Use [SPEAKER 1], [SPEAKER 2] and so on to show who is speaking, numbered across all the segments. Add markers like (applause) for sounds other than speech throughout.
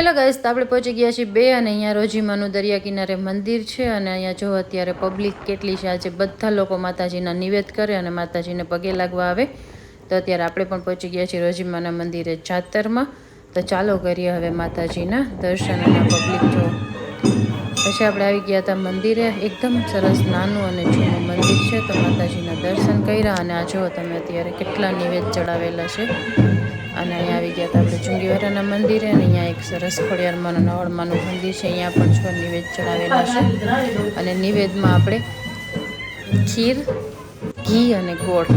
[SPEAKER 1] Hello guys, તો આપણે પહોંચી ગયા છીએ બે અને અહીંયા રોજીમાનું દરિયા કિનારે મંદિર છે અને અહીંયા જો અત્યારે પબ્લિક કેટલી છે, આજે બધા લોકો માતાજીના નિવેદ કરે અને માતાજીને પગે લાગવા આવે. તો અત્યારે આપણે પણ પહોંચી ગયા છીએ રોજીમાના મંદિરે જાતરમાં. તો ચાલો કરીએ હવે માતાજીના દર્શન અને પબ્લિક જો. પછી આપણે આવી ગયા હતા મંદિરે, એકદમ સરસ નાનું અને જૂનું મંદિર છે. તો માતાજીના દર્શન કર્યા અને આ જુઓ તમે અત્યારે કેટલા નિવેદ ચડાવેલા છે. અને અહીંયા આવી ગયા હતા આપણે ચુંગીવાડાના મંદિરે અને અહીંયા એક સરસ ખોડિયારમાંનું નવળમાનું મંદિર છે. અહીંયા પણ છ નિવેદ ચડાવેલા છે. અને નિવેદમાં આપણે ખીર, ઘી અને ગોળ,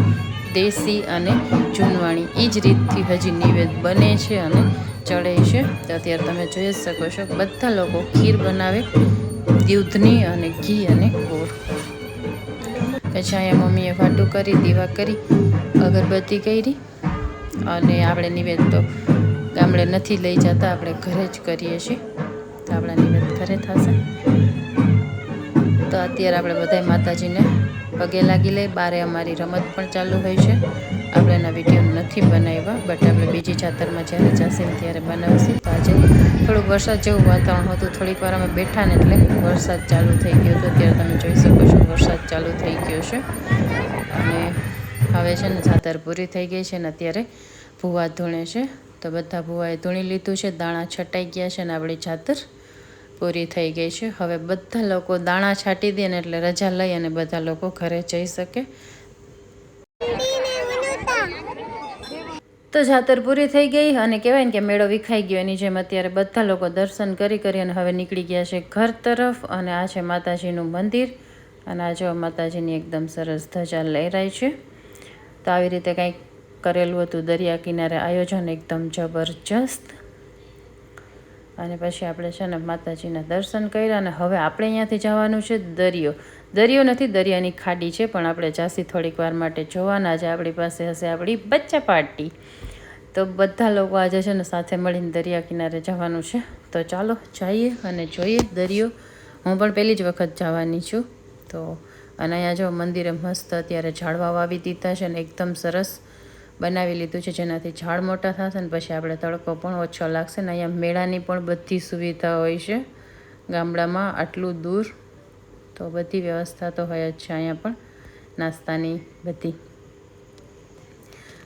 [SPEAKER 1] દેશી અને જૂનવાણી. એ જ રીતથી હજી નિવેદ બને છે અને ચડે છે. તો અત્યારે તમે જોઈ જ શકો છો બધા લોકો ખીર બનાવે દૂધની અને ઘી અને ગોળ. પછી અહીંયા મમ્મીએ વાટું કરી, દીવા કરી, અગરબત્તી કરી. અને આપણે નિવેદ તો ગામડે નથી લઈ જતા, આપણે ઘરે જ કરીએ છીએ. તો આપણા નિવેદ ઘરે થશે. તો અત્યારે આપણે બધાય માતાજીને પગે લાગી લઈ બારે અમારી રમત પણ ચાલુ હોય છે. આપણે એના વીડિયો નથી બનાવ્યા બટ આપણે બીજી જાતરમાં જ્યારે જશે ત્યારે બનાવશું. તો આજે થોડુંક વરસાદ જેવું વાતાવરણ હતું. થોડીક વાર અમે બેઠા ને એટલે વરસાદ ચાલુ થઈ ગયો હતો. ત્યારે તમે જોઈ શકો છો વરસાદ ચાલુ થઈ ગયો છે. અને હવે છે ને જાતર પૂરી થઈ ગઈ છે ને અત્યારે ભૂવા ધૂણે છે. તો બધા ભૂવાએ ધૂણી લીધું છે. દાણા છટાઈ ગયા છે ને આપણી જાતર પૂરી થઈ ગઈ છે. હવે બધા લોકો દાણા છાંટી દે ને એટલે રજા લઈ અને બધા લોકો ઘરે જઈ શકે. તો જાતર પૂરી થઈ ગઈ અને કહેવાય ને કે મેળો વિખાઈ ગયો. એની જેમ અત્યારે બધા લોકો દર્શન કરી કરી અને હવે નીકળી ગયા છે ઘર તરફ અને આ છે માતાજીનું મંદિર અને આ જો માતાજીની એકદમ સરસ ધજા લહેરાય છે. તો આવી રીતે કંઈક કરેલું હતું દરિયા કિનારે આયોજન એકદમ જબરજસ્ત. અને પછી આપણે છે ને માતાજીના દર્શન કર્યા અને હવે આપણે અહીંયાથી જવાનું છે દરિયો. દરિયો નથી, દરિયાની ખાડી છે, પણ આપણે જાસી થોડીક વાર માટે જોવાના. છે આપણી પાસે હશે આપણી બચ્ચા પાર્ટી. તો બધા લોકો આજે છે ને સાથે મળીને દરિયા કિનારે જવાનું છે. તો ચાલો, જઈએ અને જોઈએ દરિયો. હું પણ પહેલી જ વખત જવાની છું. તો અને અહીંયા જો મંદિરે મસ્ત અત્યારે ઝાડવા વાવી દીધા છે ને એકદમ સરસ બનાવી લીધું છે, જેનાથી ઝાડ મોટા થશે ને પછી આપણે તડકો પણ ઓછો લાગશે ને અહીંયા મેળાની પણ બધી સુવિધા હોય છે, ગામડામાં આટલું દૂર. તો બધી વ્યવસ્થા તો હોય જ છે અહીંયા પણ, નાસ્તાની બધી.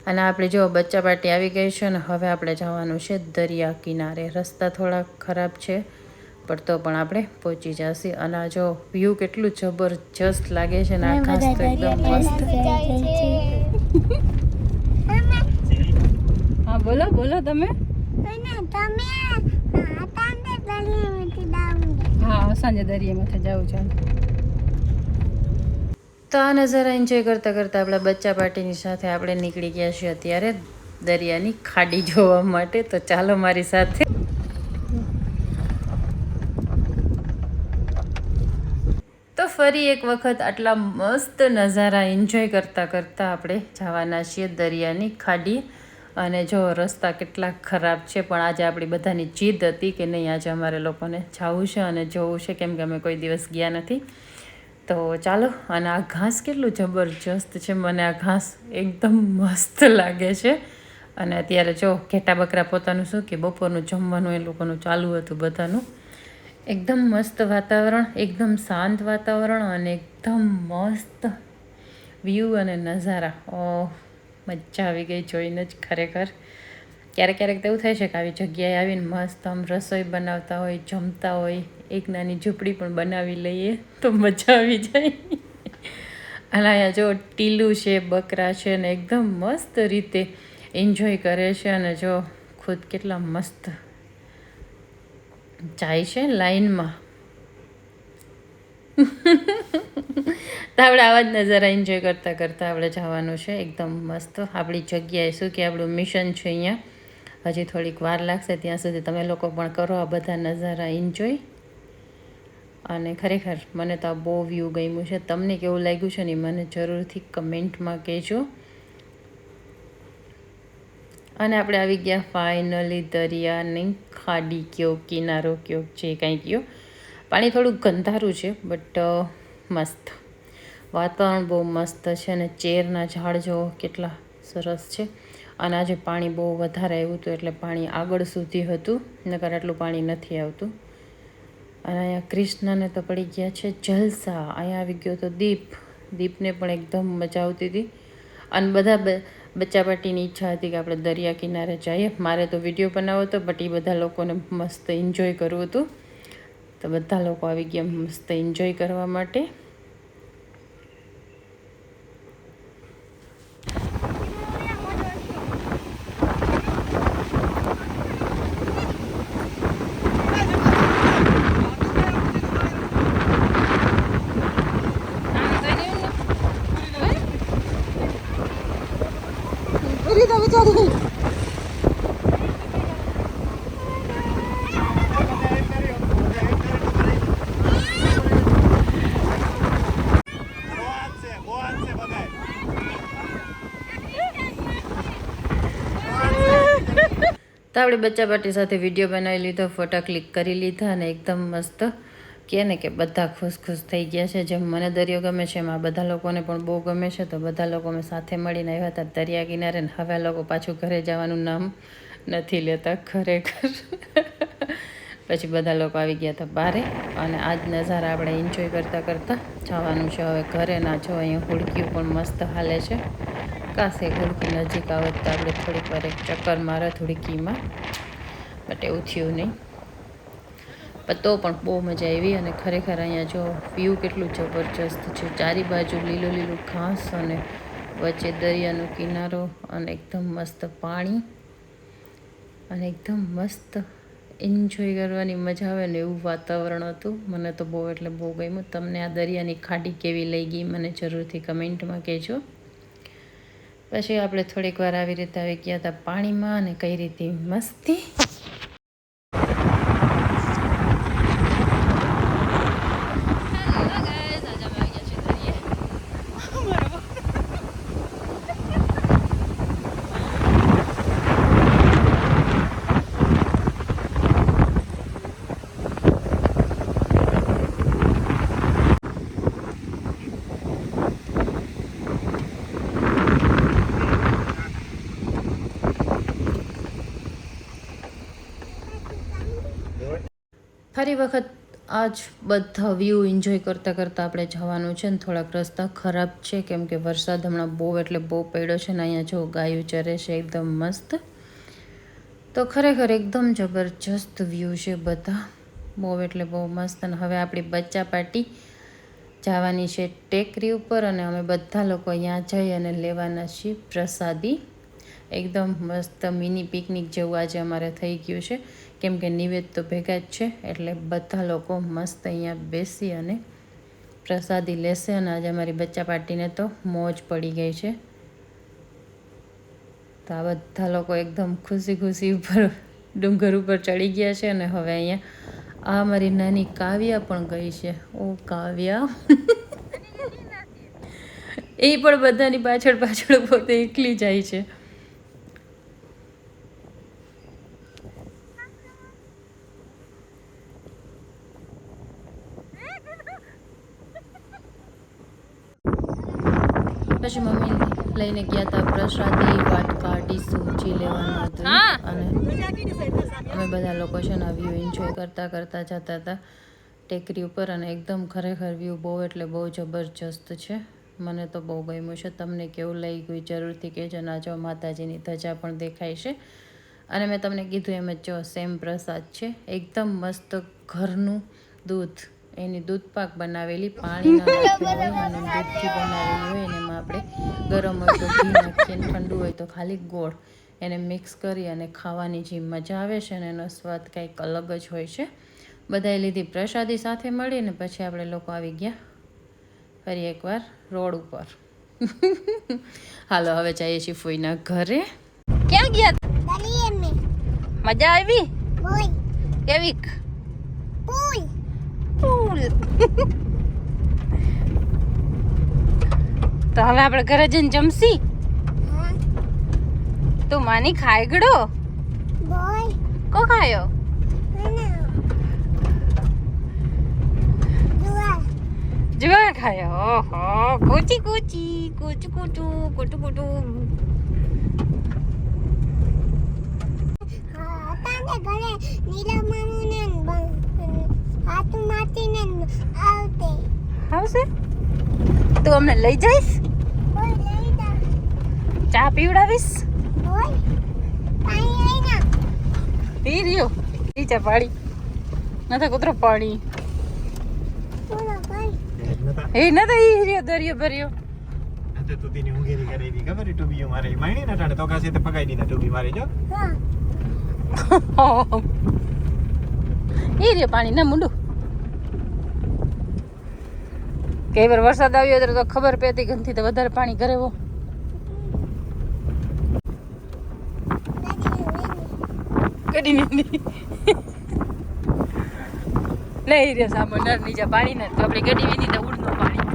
[SPEAKER 1] અને આપણે જો બચ્ચા પાર્ટી આવી ગઈ છે ને, હવે આપણે જવાનું છે દરિયા કિનારે. રસ્તા થોડા ખરાબ છે પણ તો પણ આપણે પહોંચી જશે. અને આ જો વ્યૂ કેટલું જબરજસ્ત લાગે છે ને આકાશ તો એકદમ મસ્ત. હા બોલો બોલો તમે. હા સાંજે દરિયામાંથી જાઉં છું. તો આ નજારા એન્જોય કરતાં કરતાં આપણા બચ્ચા પાર્ટીની સાથે આપણે નીકળી ગયા છીએ અત્યારે દરિયાની ખાડી જોવા માટે. તો ચાલો મારી સાથે. ફરી એક વખત આટલા મસ્ત નજારા એન્જોય કરતાં કરતાં આપણે જવાના છીએ દરિયાની ખાડી. અને જો રસ્તા કેટલા ખરાબ છે, પણ આજે આપણી બધાની જીદ હતી કે નહીં, આજે અમારે લોકોને જવું છે અને જોવું છે, કેમ કે અમે કોઈ દિવસ ગયા નથી. તો ચાલો, અને આ ઘાસ કેટલું જબરજસ્ત છે, મને આ ઘાસ એકદમ મસ્ત લાગે છે. અને અત્યારે જો ઘેટા બકરા પોતાનું શું કે બપોરનું જમવાનું એ લોકોનું ચાલુ હતું બધાનું. એકદમ મસ્ત વાતાવરણ, એકદમ શાંત વાતાવરણ અને એકદમ મસ્ત વ્યૂ અને નજારા. ઓહ, મજા આવી ગઈ જોઈને જ ખરેખર. ક્યારેક ક્યારેક તો એવું થાય છે કે આવી જગ્યાએ આવીને મસ્ત આમ રસોઈ બનાવતા હોય, જમતા હોય, એક નાની ઝૂંપડી પણ બનાવી લઈએ તો મજા આવી જાય. અને અહીંયા જો ટીલું છે, બકરા છે અને એકદમ મસ્ત રીતે એન્જોય કરે છે અને જો ખુદ કેટલા મસ્ત જાય છે લાઈનમાં. આપણે આવા જ નજારા એન્જોય કરતાં કરતાં આપણે જવાનું છે. એકદમ મસ્ત આપણી જગ્યાએ શું કે આપણું મિશન છે અહીંયા. હજી થોડીક વાર લાગશે ત્યાં સુધી તમે લોકો પણ કરો આ બધા નજારા એન્જોય અને ખરેખર મને તો આ બહુ વ્યૂ ગમ્યું છે. તમને કેવું લાગ્યું છે ને મને જરૂરથી કમેન્ટમાં કહેજો. અને આપણે આવી ગયા ફાઇનલી દરિયાની ખાડી કયો, કિનારો કયો, જે કાંઈ કયો. પાણી થોડુંક ગંધારું છે બટ મસ્ત. વાતાવરણ બહુ મસ્ત છે અને ચેરના ઝાડ જો કેટલા સરસ છે. અને આજે પાણી બહુ વધારે આવ્યું હતું એટલે પાણી આગળ સુધી હતું, નકર આટલું પાણી નથી આવતું. અને અહીંયા કૃષ્ણને તો પડી ગયા છે જલસા. અહીંયા આવી ગયો તો દીપ. દીપને પણ એકદમ મજા આવતી હતી. અને બધા બ- બચ્ચા પાટીની ઈચ્છા હતી કે આપણે દરિયા કિનારે જઈએ. મારે તો વીડિયો બનાવવો હતો બટ બધા લોકોને મસ્ત એન્જોય કરવું હતું. તો બધા લોકો આવી ગયા મસ્ત એન્જોય કરવા માટે. તો આપણે બચ્ચા પાર્ટી સાથે વીડિયો બનાવી લીધો, ફોટા ક્લિક કરી લીધા અને એકદમ મસ્ત કહે ને કે બધા ખુશ ખુશ થઈ ગયા છે. જેમ મને દરિયો ગમે છે, એમાં બધા લોકોને પણ બહુ ગમે છે. તો બધા લોકો અમે સાથે મળીને આવ્યા હતા દરિયા કિનારે ને હવે લોકો પાછું ઘરે જવાનું નામ નથી લેતા ખરેખર. પછી બધા લોકો આવી ગયા હતા બારે અને આજ નજારા આપણે એન્જોય કરતાં કરતાં જવાનું છે હવે ઘરે. ના જો અહીંયા હુડકીઓ પણ મસ્ત હાલે છે. કાશે હુડકી નજીક આવે તો આપણે થોડીક વાર એક ચક્કર મારે હુડકીમાં બટ એવું થયું નહીં. પણ તો પણ બહુ મજા આવી અને ખરેખર અહીંયા જો વ્યૂ કેટલું જબરજસ્ત છે. ચારી બાજુ લીલું લીલું ઘાસ અને વચ્ચે દરિયાનો કિનારો અને એકદમ મસ્ત પાણી અને એકદમ મસ્ત એન્જોય કરવાની મજા આવે ને એવું વાતાવરણ હતું. મને તો બહુ એટલે બહુ ગમ્યું. તમને આ દરિયાની ખાડી કેવી લઈ ગઈ મને જરૂરથી કમેન્ટમાં કહેજો. પછી આપણે થોડીક વાર આવી રીતે આવી ગયા હતા પાણીમાં અને કઈ રીતે મસ્તી ફરી વખત આજ બધા વ્યૂ એન્જોય કરતાં કરતાં આપણે જવાનું છે ને થોડાક રસ્તા ખરાબ છે, કેમ કે વરસાદ હમણાં બહુ એટલે બહુ પડ્યો છે ને અહીંયા જો ગાયું ચરે છે એકદમ મસ્ત. તો ખરેખર એકદમ જબરજસ્ત વ્યૂ છે બધા. બહુ એટલે બહુ મસ્ત અને હવે આપણી બચ્ચા પાર્ટી જવાની છે ટેકરી ઉપર અને અમે બધા લોકો અહીંયા જઈ અને લેવાના છીએ પ્રસાદી. એકદમ મસ્ત મિની પિકનિક જેવું આજે અમારે થઈ ગયું છે. કેમ કે નિવેદ તો ભેગા જ છે, એટલે બધા લોકો મસ્ત અહીંયા બેસી અને પ્રસાદી લેશે અને આજે અમારી બચ્ચા પાર્ટીને તો મોજ પડી ગઈ છે. તો આ બધા લોકો એકદમ ખુશી ખુશી ઉપર, ડુંગર ઉપર ચડી ગયા છે અને હવે અહીંયા આ મારી નાની કાવ્યા પણ ગઈ છે. ઓ કાવ્યા. (laughs) એ પણ બધાની પાછળ પાછળ પોતે એકલી જાય છે. પછી મમ્મી લઈને ગયા હતા પ્રસાદી વાટકા ડીસું જે લેવાનું હતું. અને અમે બધા લોકો છે ને વ્યૂ એન્જોય કરતા કરતા જતા હતા ટેકરી ઉપર અને એકદમ ખરેખર વ્યૂ બહુ એટલે બહુ જબરજસ્ત છે. મને તો બહુ ગમ્યું છે. તમને કેવું લઈ ગયું જરૂરથી કહેજો. ના જો માતાજીની ધજા પણ દેખાય છે. અને મેં તમને કીધું એમ જ જો સેમ પ્રસાદ છે. એકદમ મસ્ત ઘરનું દૂધ. એની દૂધ પાક બનાવેલી પાણી હોય અને દૂધથી બનાવેલી હોય એને એમાં આપણે ગરમ હોય તો ઘી નાખીએ ઠંડુ હોય તો ખાલી ગોળ એને મિક્સ કરી અને ખાવાની જે મજા આવે છે ને એનો સ્વાદ કંઈક અલગ જ હોય છે. બધાએ લીધી પ્રસાદી સાથે મળીને પછી આપણે લોકો આવી ગયા ફરી એકવાર રોડ ઉપર. (laughs) હાલો હવે જઈએ છીએ ફોઈના ઘરે.
[SPEAKER 2] ક્યાં ગયા. મજા આવી?
[SPEAKER 3] Boy.
[SPEAKER 2] ફૂલ (laughs) તો હવે આપણે ઘરે જઈને જમશી? તો માની ખાઈ ગડો કો ખાયો? જુવાર. ખાયો? ઓહો કોચી કોચી કોચું કૂચું કૂટું કોટું.
[SPEAKER 3] ઘરે નીલા મામુને ન હાથું માતીને ન આવતે
[SPEAKER 2] આવશે તું અમને લઈ જઈશ
[SPEAKER 3] કોઈ લઈ જા
[SPEAKER 2] ચા પીવડાવીશ
[SPEAKER 3] કોઈ પાણી લઈ ના
[SPEAKER 2] પી રહ્યો પી ચા પાડી નથી કૂતરો પાણી
[SPEAKER 3] પૂરો કોઈ
[SPEAKER 4] નતા
[SPEAKER 2] એ નથી ઈ રહ્યો દરિયો ભર્યો
[SPEAKER 4] આજે તો તેની ઊંઘેરી કરાવી હતી ખબર ટુબીઓ મારે માણી ના ટાણે તો કાશે તે પકાઈ દીધા ટુબી મારી જો
[SPEAKER 3] હા
[SPEAKER 2] એ રહ્યો પાણી ના મુંડું કઈ વાર વરસાદ આવ્યો ત્યારે તો ખબર પેતી ગંથી તો વધારે પાણી કરે હો કડી નહીં લઈ રહ્યો સામો નર નીચે પાણી ને તો આપણે ગડી વીધી તો ઉડનું પાણી.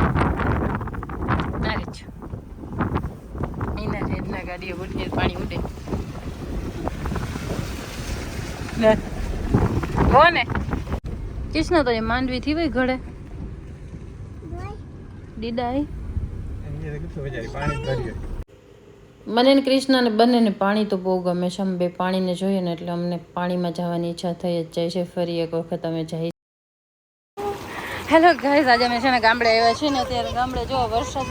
[SPEAKER 2] ના રે એના રેડ ના ગાડીઓ ઉડીને પાણી ઉડે. કોને? કૃષ્ણ તો એ માંડવી થી વઈ ઘડે
[SPEAKER 4] ભર્યું
[SPEAKER 1] મને ને કૃષ્ણને બંનેને પાણી તો બહુ ગમે છે. અમે બે પાણીને જોઈએ ને એટલે અમને પાણીમાં જવાની ઈચ્છા થઈ જ જાય છે. ફરી એક વખત અમે જઈ
[SPEAKER 2] હેલો ગાઈઝ આજે અમે છે ને ગામડે આવ્યા છીએ ને અત્યારે ગામડે જો વરસાદ.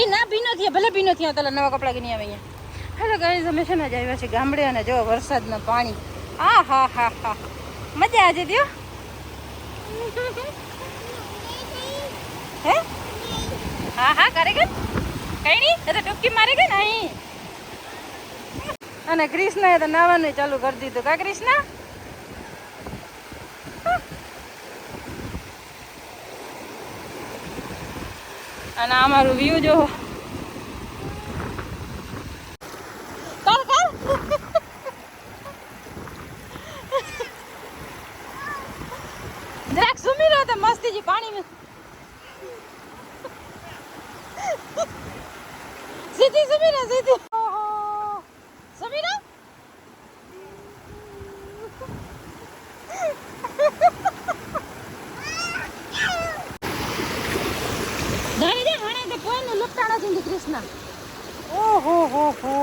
[SPEAKER 2] એ ના ભીનો થયા ભલે ભીનો થયા તાલા નવા કપડાં ગણી આવે અહીંયા હેલો ગાઈઝ અમે છે ને આજે આવ્યા છીએ ગામડે અને જો વરસાદનું પાણી. આ હા હા હા મજા આજે દ્યો હે? હા હા, કરે કે? કઈ નહીં તો ડૂબકી મારે કે નહીં અને કૃષ્ણએ તો નાવાનું ચાલુ કરી દીધું, કા કૃષ્ણ અને આ મારું વ્યૂ જો કર કર જરાક સુમી રહ્યો તો મસ્તીજી પાણી સીધી સુમી રહ્યો સીધી ઓહો. સુમી રહ્યો ધારે દે હાણે તે કોઈનું લુપટા નથી કૃષ્ણ ઓહો હો હો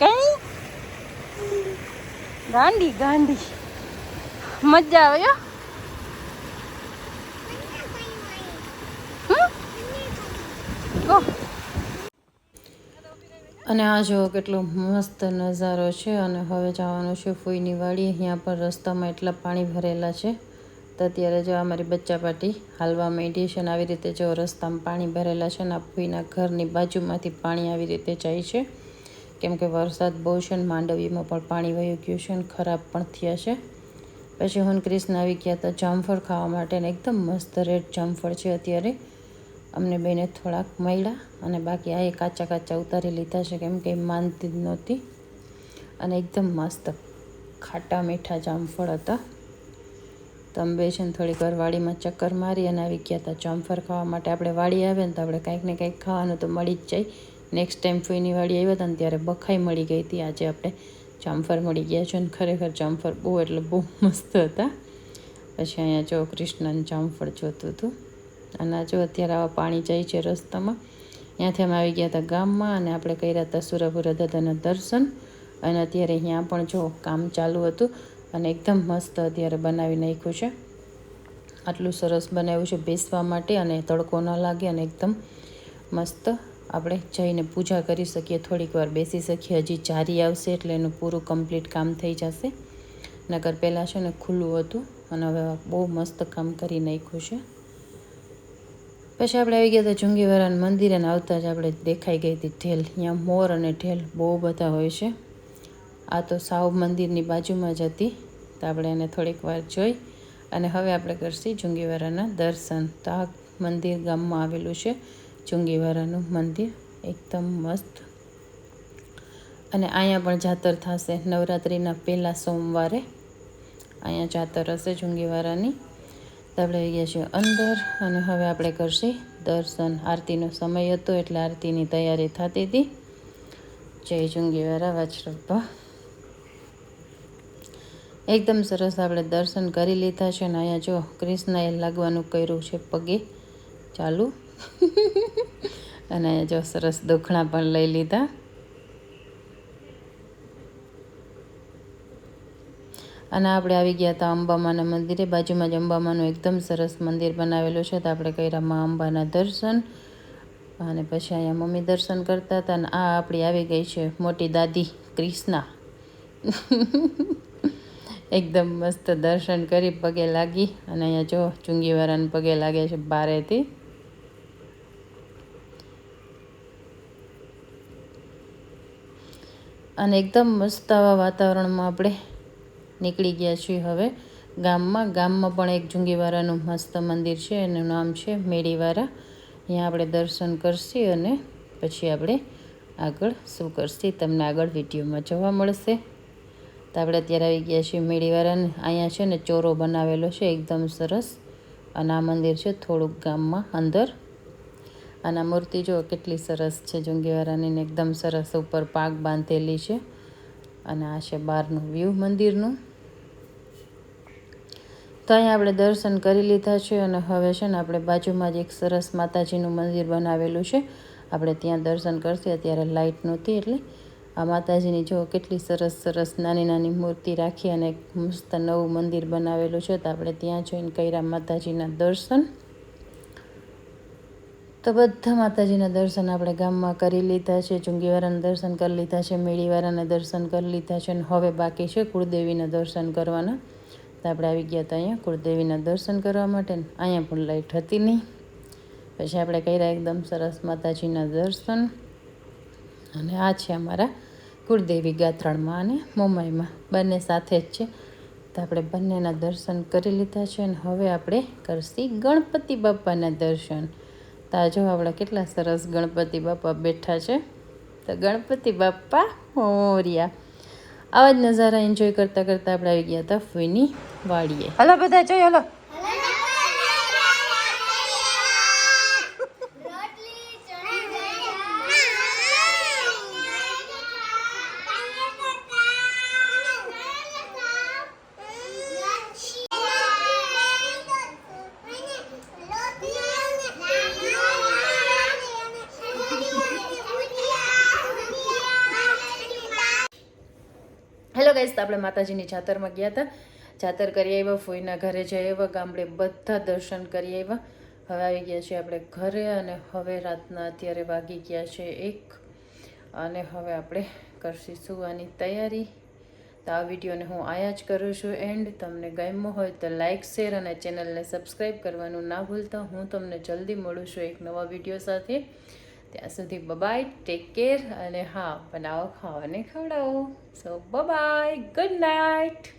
[SPEAKER 2] કઈ ગાંડી ગાંડી મજા આવે યો
[SPEAKER 1] અને આ જો કેટલો મસ્ત નજારો છે, અને હવે જવાનું છે ફૂઈની વાડી અહીંયા પર રસ્તામાં એટલા પાણી ભરેલા છે તો અત્યારે જો અમારી બચ્ચા પાટી હાલવા માંડી છે અને આવી રીતે જો રસ્તામાં પાણી ભરેલા છે અને આ ફૂઈના ઘરની બાજુમાંથી પાણી આવી રીતે જાય છે. કેમ કે વરસાદ બહુ છે ને માંડવીમાં પણ પાણી વહી ગયું છે અને ખરાબ પણ થયા છે. પછી હું ક્રિષ્ણ આવી ગયા હતા જામફળ ખાવા માટે ને એકદમ મસ્ત રેડ જામફળ છે અત્યારે. અમને બેને થોડાક મળ્યા અને બાકી આ એ કાચા કાચા ઉતારી લીધા છે કેમ કે માનતી જ નહોતી. અને એકદમ મસ્ત ખાટા મીઠા જામફળ હતા. તંબે છે ને થોડીક વાર વાડીમાં ચક્કર મારી અને આવી ગયા હતા જામફળ ખાવા માટે. આપણે વાડી આવે ને તો આપણે કાંઈક ને કાંઈક ખાવાનું તો મળી જ જાય. નેક્સ્ટ ટાઈમ ફૂઈની વાડી આવ્યા હતા ને ત્યારે બખાઈ મળી ગઈ હતી. આજે આપણે જામફળ મળી ગયા છે અને ખરેખર જામફર બહુ એટલે બહુ મસ્ત હતા. પછી અહીંયા જો કૃષ્ણને જામફળ જોતું હતું. અને જો અત્યારે આવા પાણી જાય છે રસ્તામાં. ત્યાંથી અમે આવી ગયા હતા ગામમાં અને આપણે કર્યા હતા સુરભુર દાદાના દર્શન. અને અત્યારે અહીંયા પણ જો કામ ચાલુ હતું અને એકદમ મસ્ત અત્યારે બનાવી નાખ્યું છે. આટલું સરસ બનાવ્યું છે બેસવા માટે અને તડકો ન લાગે અને એકદમ મસ્ત આપણે જઈને પૂજા કરી શકીએ, થોડીક વાર બેસી શકીએ, હજી જારી આવશે એટલે એનું પૂરું કમ્પ્લીટ કામ થઈ જશે. નગર પહેલાં છે ને ખુલ્લું હતું અને હવે બહુ મસ્ત કામ કરી નાખ્યું છે. પછી આપણે આવી ગયા હતા જુંગીવારાના મંદિર અને આવતા જ આપણે દેખાઈ ગઈ હતી ઢેલ. અહીંયા મોર અને ઢેલ બહુ બધા હોય છે. આ તો સાવ મંદિરની બાજુમાં જ હતી. તો આપણે એને થોડીક વાર જોઈ અને હવે આપણે કરશી જુંગીવાળાના દર્શન. તો આ મંદિર ગામમાં આવેલું છે. જુંગીવાળાનું મંદિર એકદમ મસ્ત. અને અહીંયા પણ જાતર થશે. નવરાત્રિના પહેલા સોમવારે અહીંયા જાતર હશે જુંગીવાળાની તો આપણે ગયા છીએ અંદર અને હવે આપણે કરશે દર્શન. આરતીનો સમય હતો એટલે આરતીની તૈયારી થતી હતી. જય જુંગીવાળા વાછરપ્પા. એકદમ સરસ આપણે દર્શન કરી લીધા છે અને અહીંયા જો કૃષ્ણએ લાગવાનું કર્યું છે પગે. ચાલુ. (laughs) અને જો સરસ દુખણા પણ લઈ લીધા. અને આપણે આવી ગયા હતા અંબામાના મંદિરે. બાજુમાં જ અંબામાનું એકદમ સરસ મંદિર બનાવેલું છે તો આપણે કર્યા મા અંબાના દર્શન. અને પછી અહીંયા મમ્મી દર્શન કરતા હતા અને આ આપણી આવી ગઈ છે મોટી દાદી ક્રિષ્ના. (laughs) એકદમ મસ્ત દર્શન કરી પગે લાગી. અને અહીંયા જો ચુંગીવાળાને પગે લાગે છે બારેથી. અને એકદમ મસ્ત આવા વાતાવરણમાં આપણે નીકળી ગયા છીએ હવે. ગામમાં ગામમાં પણ એક જુંગીવાળાનું મસ્ત મંદિર છે, એનું નામ છે મેડીવાળા અહીંયા આપણે દર્શન કરશી અને પછી આપણે આગળ શું કરશી, તમને આગળ વિડીયોમાં જોવા મળશે. તો આપણે અત્યારે આવી ગયા છીએ મેડીવાળાને અહીંયા છે ને ચોરો બનાવેલો છે, એકદમ સરસ. અને આ મંદિર છે થોડુંક ગામમાં અંદર. અને મૂર્તિ જો કેટલી સરસ છે, જુંગીવારાની એકદમ સરસ ઉપર પાક બાંધેલી છે. અને આ છે બહારનું વ્યૂ મંદિરનું. તો અહીંયા આપણે દર્શન કરી લીધા છે અને હવે છે ને આપણે બાજુમાં જ એક સરસ માતાજીનું મંદિર બનાવેલું છે. આપણે ત્યાં દર્શન કરશે, અત્યારે લાઇટ નહોતી એટલે આ માતાજીની જો કેટલી સરસ સરસ નાની નાની મૂર્તિ રાખી અને મસ્ત નવું મંદિર બનાવેલું છે, તો આપણે ત્યાં જઈને કર્યા માતાજીના દર્શન તો બધા માતાજીના દર્શન આપણે ગામમાં કરી લીધા છે ચુંગીવાળાના દર્શન કરી લીધા છે મેળીવાળાના દર્શન કરી લીધા છે અને હવે બાકી છે કુળદેવીના દર્શન કરવાના. તો આપણે આવી ગયા હતા અહીંયા કુળદેવીના દર્શન કરવા માટે અહીંયા પણ લાઈટ હતી નહીં. પછી આપણે કર્યા એકદમ સરસ માતાજીના દર્શન. અને આ છે અમારા કુળદેવી ગાત્રણમાં અને મોમાઈમાં. બંને સાથે જ છે. તો આપણે બંનેના દર્શન કરી લીધા છે અને હવે આપણે કરશી ગણપતિ બાપાના દર્શન. તો આપણા જો આપણે કેટલા સરસ ગણપતિ બાપા બેઠા છે. તો ગણપતિ બાપા મોર્યા. આવા જ નજારા એન્જોય કરતાં કરતાં આપણે આવી ગયા હતા ફૂઈની વાડીએ.
[SPEAKER 2] હલો બધા, જોઈ હલો.
[SPEAKER 1] આપણે માતાજીની જાતરમાં ગયા હતા. જાતર કરી આવ્યા, ફોઈના ઘરે જઈ આવ્યા, ગામડે બધા દર્શન કરી આવ્યા. હવે આવી ગયા છીએ આપણે ઘરે અને હવે રાતના અત્યારે વાગી ગયા છે એક. અને હવે આપણે કરશી સુવાની તૈયારી. તો આ વિડીયોને હું આયા જ કરું છું એન્ડ. તમને ગમ્યો હોય તો લાઇક શેર અને ચેનલને સબસ્ક્રાઈબ કરવાનું ના ભૂલતા. હું તમને જલ્દી મળું છું એક નવા વીડિયો સાથે. ત્યાં સુધી બબાય ટેક કેર અને હા બનાવો ખાવાને ખવડાવો. સો બબાય ગુડ નાઇટ